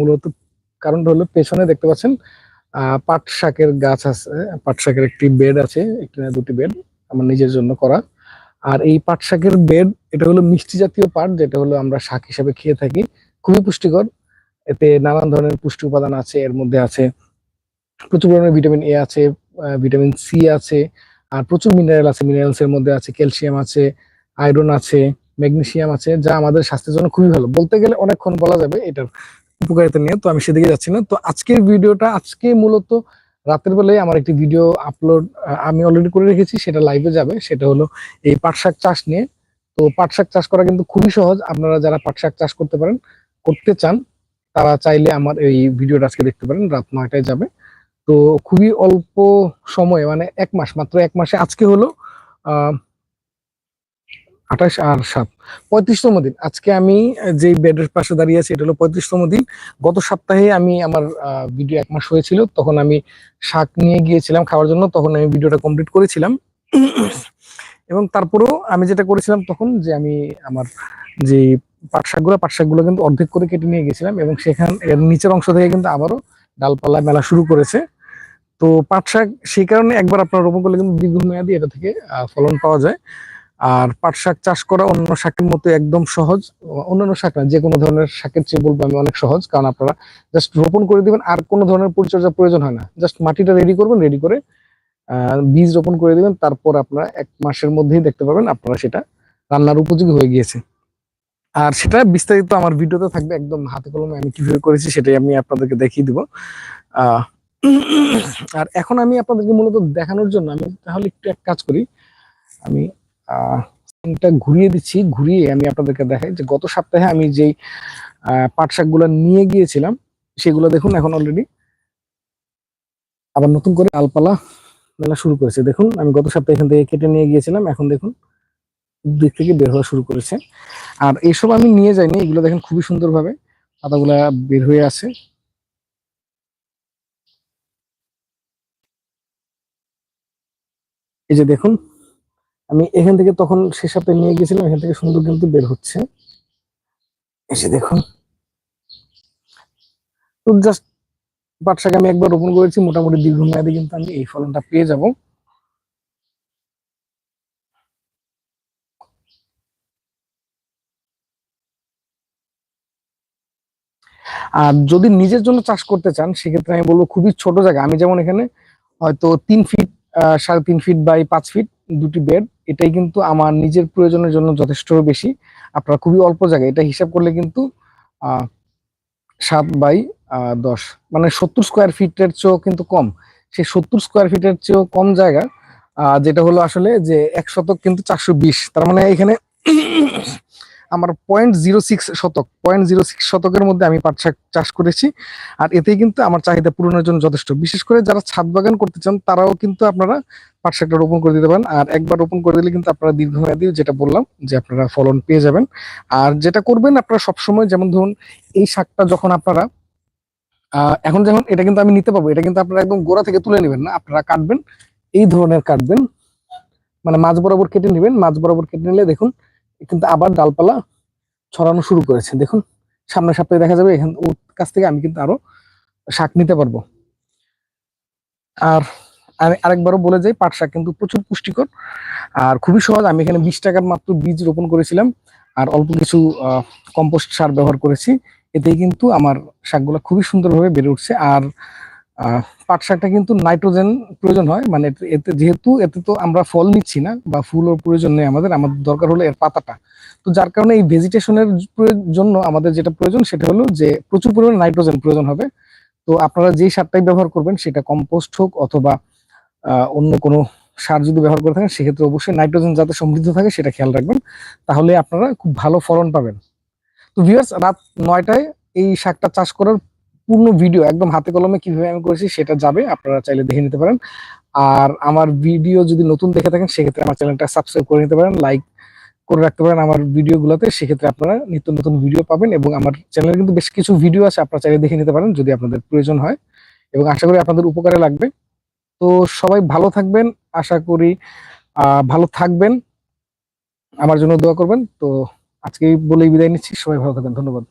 মূলত কারণটা হলো পেছনে দেখতে পাচ্ছেন পাট শাকের গাছ আছে, পাট শাকের একটি বেড আছে, একটি না দুটি বেড আমার নিজের জন্য করা। আর এই পাট শাকের বেড এটা হলো মিষ্টি জাতীয় পাট, যেটা হলো আমরা শাক হিসেবে খেয়ে থাকি। খুবই পুষ্টিকর, এতে নানান ধরনের পুষ্টি উপাদান আছে, এর মধ্যে আছে প্রচুর পরিমাণে ভিটামিন এ আছে ভিটামিন সি আছে, আর প্রচুর মিনারেল আছে মিনারেলস এর মধ্যে আছে ক্যালসিয়াম আছে আয়রন আছে ম্যাগনেসিয়াম আছে, যা আমাদের স্বাস্থ্যের জন্য খুবই ভালো। বলতে গেলে অনেকক্ষণ বলা যাবে এটার উপকারিতা নিয়ে, তো আমি সেদিকে যাচ্ছি না। তো আজকের ভিডিওটা, আজকে মূলত রাতের বেলায় আমার একটি ভিডিও আপলোড আমি অলরেডি করে রেখেছি, সেটা লাইভে যাবে। সেটা হলো এই পাট শাক চাষ নিয়ে। তো পাট শাক চাষ করা কিন্তু খুবই সহজ। আপনারা যারা পাট শাক চাষ করতে পারেন, করতে চান, তারা চাইলে আমার এই ভিডিওটা আজকে দেখতে পারেন, রাত নয়টায় যাবে। তো খুবই অল্প সময়ে মানে এক মাস, মাত্র এক মাসে, আজকে হলো, আহ আঠাশ আর সাত। পঁয়ত্রিশতম দিন। আজকে আমি যে বেডের পাশে দাঁড়িয়ে আছি, এটা হলো পঁয়ত্রিশতম দিন। গত সপ্তাহে আমি আমার ভিডিও এক মাস হয়েছিল, তখন আমি শাক নিয়ে গিয়েছিলাম খাওয়ার জন্য, তখন আমি ভিডিওটা কমপ্লিট করেছিলাম। এবং তারপরেও আমি যেটা করেছিলাম তখন, যে আমি আমার যে পাট শাকগুলো পাট শাকগুলো কিন্তু অর্ধেক করে কেটে নিয়ে গেছিলাম এবং সেখান, এর নিচের অংশ থেকে কিন্তু আবারও ডালপালা মেলা শুরু করেছে। তো পাট শাক সেই কারণে একবার আপনার রোপণ করলে কিন্তু দীর্ঘমেয়াদী এটা থেকে ফলন পাওয়া যায়। আর পাট শাক চাষ করা অন্য শাকের মতো একদম সহজ। অন্যান্য শাক না, যে কোনো ধরনের শাকের চেয়ে বলব আমি অনেক সহজ, কারণ আপনারা জাস্ট রোপণ করে দিবেন, আর কোনো ধরনের পরিচর্যা প্রয়োজন হয় না। জাস্ট মাটিটা রেডি করবেন রেডি করে বীজ রোপণ করে দিবেন, তারপর আপনারা এক মাসের মধ্যেই দেখতে পাবেন আপনারা সেটা রান্নার উপযোগী হয়ে গিয়েছে। আর সেটা বিস্তারিত আমার ভিডিওতে থাকবে, একদম হাতে কলমে আমি কীভাবে করেছি সেটাই আমি আপনাদেরকে দেখিয়ে দিব। আর এখন আমি আপনাদেরকে মূলত দেখানোর জন্য আমি তাহলে একটু এক কাজ করি। আমি আহ ঘুরিয়ে দিচ্ছি, ঘুরিয়ে আমি আপনাদেরকে দেখাই যে গত সপ্তাহে আমি যেই পাট শাকগুলো নিয়ে গিয়েছিলাম, সেগুলো দেখুন এখন অলরেডি আবার নতুন করে আলপালা মেলা শুরু করেছে। দেখুন, আমি গত সপ্তাহে এখান থেকে কেটে নিয়ে গিয়েছিলাম, এখন দেখুন, দিক থেকে বের হওয়া শুরু করেছে। আর এইসব আমি নিয়ে যাইনি, এগুলো দেখেন খুবই সুন্দরভাবে পাতাগুলা বের হয়ে আছে। এই যে দেখুন আমি এখান থেকে তখন সে সপ্তাহে নিয়ে গেছিলাম, এখান থেকে সুন্দর কিন্তু বের হচ্ছে। এসে দেখুন। তো জাস্ট পাট শাক আমি একবার রোপণ করেছি, মোটামুটি দীর্ঘমেয়াদী কিন্তু আমি এই ফলনটা পেয়ে যাব। আর যদি নিজের জন্য চাষ করতে চান, সেক্ষেত্রে আমি বলব খুবই ছোট জায়গা। আমি যেমন এখানে হয়তো তিন ফিট সাড়ে তিন ফিট বাই পাঁচ ফিট দুটি বেড এটাই কিন্তু আমার নিজের প্রয়োজনের জন্য যথেষ্ট বেশি। আপনারা খুবই অল্প জায়গায় এটা হিসাব করলে কিন্তু সাত বাই দশ। মানে সত্তর স্কোয়ার ফিটের চেয়েও কিন্তু কম। সেই সত্তর স্কোয়ার ফিটের চেয়েও কম জায়গা যেটা হলো আসলে যে এক শতক কিন্তু চারশো বিশ। তার মানে এখানে আমার পয়েন্ট জিরো সিক্স শতক পয়েন্ট জিরো সিক্স শতকের মধ্যে আমি পাট শাক চাষ করেছি। আর এতেই কিন্তু আমার চাহিদা পূরণের জন্য যথেষ্ট। বিশেষ করে যারা ছাদ বাগান করতে চান, তারাও কিন্তু আপনারা পাট শাকটা রোপণ করে দিতে পারেন। আর একবার রোপণ করে দিলে কিন্তু আপনারা দীর্ঘমেয়াদী যেটা বললাম, যে আপনারা ফলন পেয়ে যাবেন। আর যেটা করবেন আপনারা সবসময়, যেমন ধরুন এই শাকটা যখন আপনারা এখন যেমন এটা কিন্তু আমি নিতে পারব এটা কিন্তু আপনারা একদম গোড়া থেকে তুলে নেবেন না, আপনারা কাটবেন, এই ধরনের কাটবেন। মানে মাঝ বরাবর কেটে নেবেন মাঝ বরাবর কেটে নিলে দেখুন কিন্তু আবার ডালপালা ছড়ানো শুরু করেছে। দেখুন, সামনের সপ্তাহে দেখা যাবে এখান ওর কাছ থেকে আমি কিন্তু আরও শাক নিতে পারব। আর আমি আরেকবারও বলে যাই, পাট শাক কিন্তু প্রচুর পুষ্টিকর আর খুবই সহজ। আমি এখানে বিশ টাকার মাত্র বীজ রোপণ করেছিলাম আর অল্প কিছু কম্পোস্ট সার ব্যবহার করেছি। এতেই কিন্তু আমার শাকগুলো খুবই সুন্দরভাবে বেড়ে উঠছে। আর পাট শাকটা কিন্তু নাইট্রোজেন প্রয়োজন হয় মানে এতে- যেহেতু এতে তো আমরা ফল নিচ্ছি না বা ফুলও প্রয়োজন নেই আমাদের আমাদের দরকার হলো এর পাতাটা। তো যার কারণে এই ভেজিটেশনের জন্য আমাদের যেটা প্রয়োজন সেটা হলো যে প্রচুর পরিমাণে নাইট্রোজেন প্রয়োজন হবে। তো আপনারা যেই সারটাই ব্যবহার করবেন সেটা কম্পোস্ট হোক অথবা অন্য কোনো সার যদি ব্যবহার করে থাকেন সেক্ষেত্রে অবশ্যই নাইট্রোজেন যাতে সমৃদ্ধ থাকে সেটা খেয়াল রাখবেন, তাহলে আপনারা খুব ভালো ফলন পাবেন। তো ভিউয়ার্স রাত নয়টায় এই শাকটা চাষ করার পূর্ণ ভিডিও একদম হাতে কলমে কীভাবে আমি করেছি সেটা যাবে, আপনারা চাইলে দেখে নিতে পারেন। আর আমার ভিডিও যদি নতুন দেখে থাকেন, সেক্ষেত্রে আমার চ্যানেলটা সাবস্ক্রাইব করে নিতে পারেন লাইক করে রাখতে পারেন আমার ভিডিওগুলোতে সেক্ষেত্রে আপনারা নিত্য নতুন ভিডিও পাবেন এবং আমার চ্যানেলে কিন্তু বেশ কিছু ভিডিও আছে, আপনারা চাইলে দেখে নিতে পারেন যদি আপনাদের প্রয়োজন হয়। এবং আশা করি আপনাদের উপকারে লাগবে। তো সবাই ভালো থাকবেন, আশা করি ভালো থাকবেন। আমার জন্য দোয়া করবেন। তো আজকে বলেই বিদায় নিচ্ছি। সবাই ভালো থাকবেন। ধন্যবাদ।